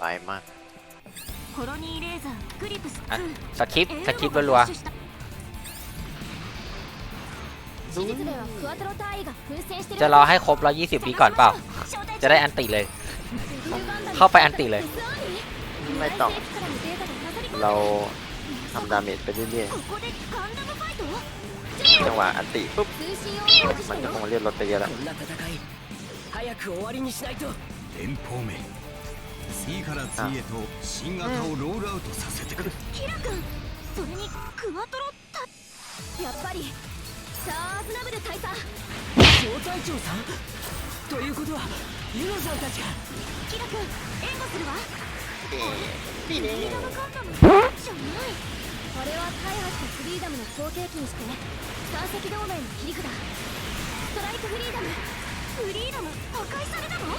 ไปมาก コロニーレーザークリプスあ2สคริปต์สคริปต์รัว 史実ではクワトロ隊員が奮戦して ๆจะรอให้ครบ 120วิก่อนเปล่า จะได้อันติเลย เข้าไปอันติเลย ไม่ต้อง เราทำดาเมจไปเรื่อย ここでガンダムファイト ๆจังหวะอันติปุ๊บ 通信を มันจะคงเรียกรถไปเยอะแล้ว こんな戦い早く終わりにしないと連邦名次から次へと新型をロールアウトさせてくれキラ君それにクワトロたやっぱりさあアズナブル大佐小隊長さんということはユノさんたちがキラ君援護するわ フリーダムガンダムじゃないあれは大破したフリーダムの後継機にして三隻同盟の切り札ストライクフリーダムフリーダム破壊されたのモ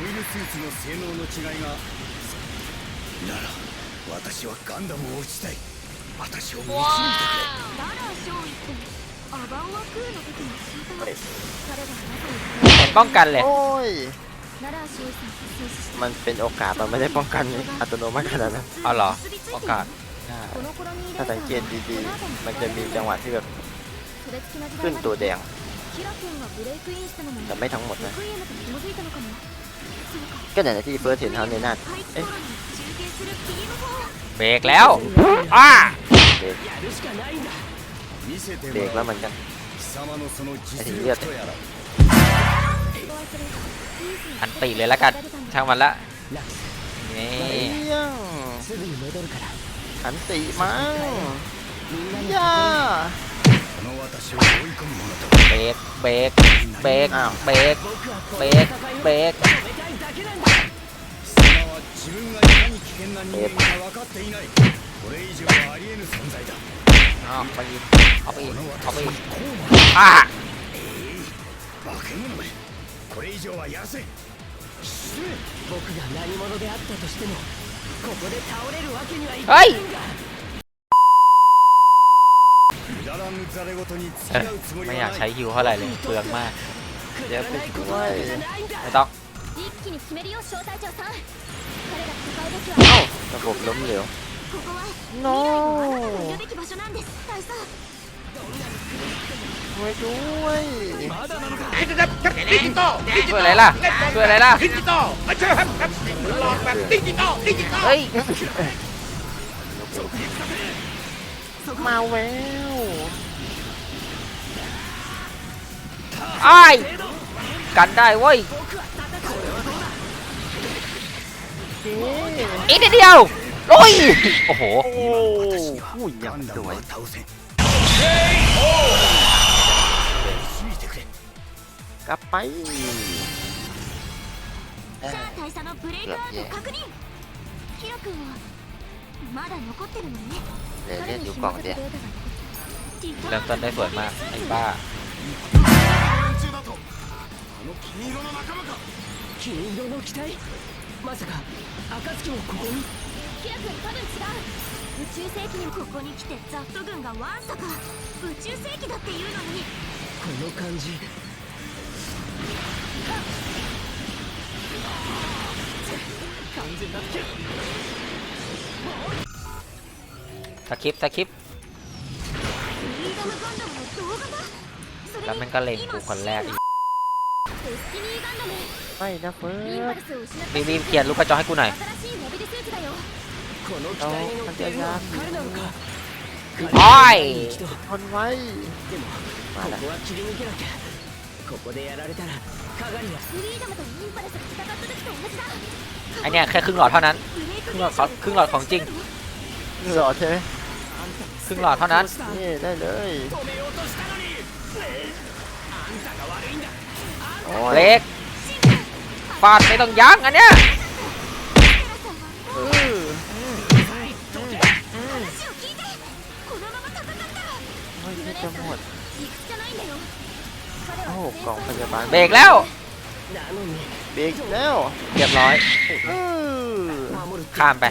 ビルスーツの性能の違いがなら私はガンダムを撃ちたい私を導いてくれララー少尉ってアバンワクーの時に聞いた彼がまさに ป้องกันเลย โอ้ย มันเป็นโอกาสมันไม่ได้ป้องกันอัตโนมัติขนาดนั้นเอาเหรอโอกาสถ้าสังเกตดีๆ มันจะมีจังหวะที่แบบขึ้นตัวแดง แต่ไม่ทั้งหมดนะ ก็อย่างที่เฟิร์สเห็นเขาในนั้นเบรกแล้วอ้าเบรกเบรกแล้วเหมือนกันไอ้ที่เลือด อันตีเลยแล้วกันช่างมันละนี่หันตีมั้งย่าเบรกเบรกเบรกเบรกเบรกเบรกเอาไปกเอาไปกเอาไปอีกอะ これ以上はやらせ僕が何者であったとしてもここで倒れるわけにはいか เฮ้ ない いんだくだらぬざれ言に付き เอ๊ะ 合うつもり ไม่ は อยาก ない ใช้ฮิวเท่าไหร่เลยเปลืองมาก くだらないことなんかじゃないんだ ไม่ต้อง 一気に決めるよ小隊長さん彼が戦うべきは เอ้าระบบล้มเหลว ここは No 未来のあ ช่วยอะไรล่ะช่วยอะไรล่ะดิจิตอลมาช่วยครับครับหลอดแบบดิจิตอลดิจิตอลเฮ้ยมาแววไอ้กันได้เว้ยอีกนิดเดียวโอ้ยโอ้โหโอ้ยยังสวย กลับไป さあ大佐のブレイクアウト確認ヒロ君はまだ残ってるのね เดี๋ยวเรียก 彼に อยู่ 紐 กล่อง づく เดี デ ยว ータが残ってる เริ่มต้นได้สวยมากไอ้บ้า 金色の機体まさか暁もここにキラ君多分違う宇宙世紀にここに来てザット軍がワンサか宇宙世紀だっていうのにこの感じ ตะคิปตะคิปแล้วมันก็เล็งกูคนแรกอีกไม่นะเพื่อสรีบๆเขียนลูกกระจอกให้กูหน่อยเรามันตียากโอ้ยทนไว้มาแล้ว ここでやられたらカガリはフリーダムとインパルスが戦った時と同じだ ไอเนี่ยแค่ครึ่งหลอดเท่านั้น ブレイク ครึ่งหลอดของครึ่งหลอดของจริง หล่อใช่ไหม ครึ่งหลอดเท่านั้น นี่ได้เลย 止めようとしたのにあんたが悪いんだ โอ้ย เล็กฟาดไม่ต้องยั้งอันเนี้ย เออ 話を聞いてこのまま戦ったら โอ้ยนี่จะหมด 理屈じゃないんだよ彼 โอ้โหกองพยาบาลเบรกแล้ว เบรกแล้วเรียบร้อย ข้ามไป